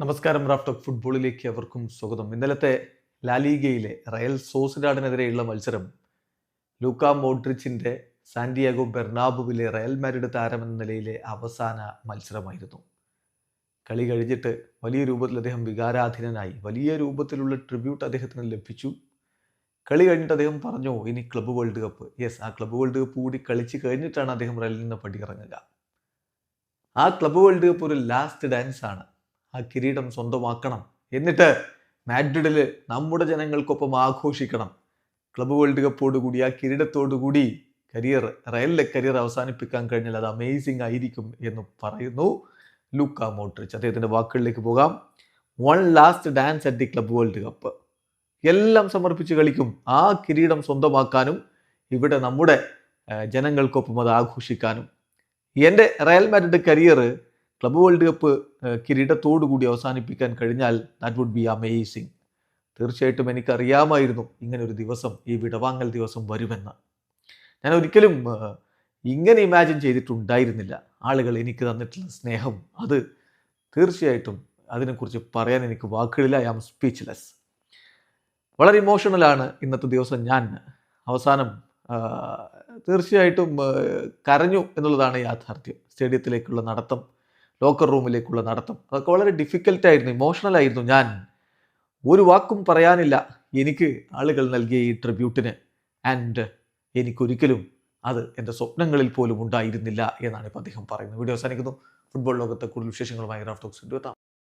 നമസ്കാരം raft of ഫുട്ബോളിലേക്ക് അവർക്കും സ്വാഗതം. ഇന്നലത്തെ ലാലീഗയിലെ റയൽ സോസിഡാഡിനെതിരെയുള്ള മത്സരം ലൂക്ക മോഡ്രിച്ചിന്റെ സാന്റിയാഗോ ബെർണാബുവിലെ റയൽ മാരിഡ് താരമെന്ന നിലയിലെ അവസാന മത്സരമായിരുന്നു. കളി കഴിഞ്ഞിട്ട് വലിയ രൂപത്തിൽ അദ്ദേഹം വികാരാധീനനായി വലിയ രൂപത്തിലുള്ള ട്രിബ്യൂട്ട് അദ്ദേഹത്തിന് ലഭിച്ചു. കളി കഴിഞ്ഞിട്ട് അദ്ദേഹം പറഞ്ഞു ഇനി ക്ലബ്ബ് വേൾഡ് കപ്പ് യെസ് ആ ക്ലബ്ബ് വേൾഡ് കപ്പ് കൂടി കളിച്ച് കഴിഞ്ഞിട്ടാണ് അദ്ദേഹം റയലിൽ നിന്ന് പടിയിറങ്ങുക. ആ ക്ലബ്ബ് വേൾഡ് കപ്പ് ഒരു ലാസ്റ്റ് ഡാൻസ് ആണ്. ആ കിരീടം സ്വന്തമാക്കണം. എന്നിട്ട് മാഡ്രിഡിൽ നമ്മുടെ ജനങ്ങൾക്കൊപ്പം ആഘോഷിക്കണം. ക്ലബ് വേൾഡ് കപ്പോടുകൂടി ആ കിരീടത്തോടുകൂടി കരിയർ റയലിലെ കരിയർ അവസാനിപ്പിക്കാൻ കഴിഞ്ഞാൽ അത് അമേസിംഗ് ആയിരിക്കും എന്ന് പറയുന്നു ലൂക്ക മോട്രിച്ച് അദ്ദേഹത്തിന്റെ വാക്കുകളിലേക്ക് പോകാം. One last dance at the club world cup എല്ലാം സമർപ്പിച്ച് കളിക്കും. ആ കിരീടം സ്വന്തമാക്കാനും ഇവിടെ നമ്മുടെ ജനങ്ങൾക്കൊപ്പം അത് ആഘോഷിക്കാനും. എന്റെ Real Madrid career club world cup കിരീടത്തോടു കൂടി അവസാനിപ്പിക്കാൻ കഴിഞ്ഞാൽ ദാറ്റ് വുഡ് ബി അമേസിങ് തീർച്ചയായിട്ടും എനിക്കറിയാമായിരുന്നു ഒരു ദിവസം ഈ വിടവാങ്ങൽ ദിവസം വരുമെന്ന്. ഞാൻ ഒരിക്കലും ഇങ്ങനെ ഇമാജിൻ ചെയ്തിട്ടുണ്ടായിരുന്നില്ല. ആളുകൾ എനിക്ക് തന്നിട്ടുള്ള സ്നേഹം അത് തീർച്ചയായിട്ടും അതിനെക്കുറിച്ച് പറയാൻ എനിക്ക് വാക്കുകളില്ല. ഐ ആം സ്പീച്ച്ലെസ് വളരെ ഇമോഷണലാണ് ഇന്നത്തെ ദിവസം ഞാൻ. അവസാനം തീർച്ചയായിട്ടും കരഞ്ഞു എന്നുള്ളതാണ് യാഥാർത്ഥ്യം. സ്റ്റേഡിയത്തിലേക്കുള്ള നടത്തം ലോക്കർ റൂമിലേക്കുള്ള നടത്തം. അതൊക്കെ വളരെ ഡിഫിക്കൽട്ട് ആയിരുന്നു. ഇമോഷണൽ ആയിരുന്നു ഞാൻ. ഒരു വാക്കും പറയാനില്ല. എനിക്ക് ആളുകൾ നൽകിയ ഈ ട്രിബ്യൂട്ടിന് ആൻഡ് എനിക്കൊരിക്കലും അത് എന്റെ സ്വപ്നങ്ങളിൽ പോലും ഉണ്ടായിരുന്നില്ല എന്നാണ് ഇപ്പോൾ അദ്ദേഹം പറയുന്നത്. വീഡിയോ അവസാനിക്കുന്നു. ഫുട്ബോൾ ലോകത്തെ കൂടുതൽ വിശേഷങ്ങളുമായി റാഫ് എത്താം.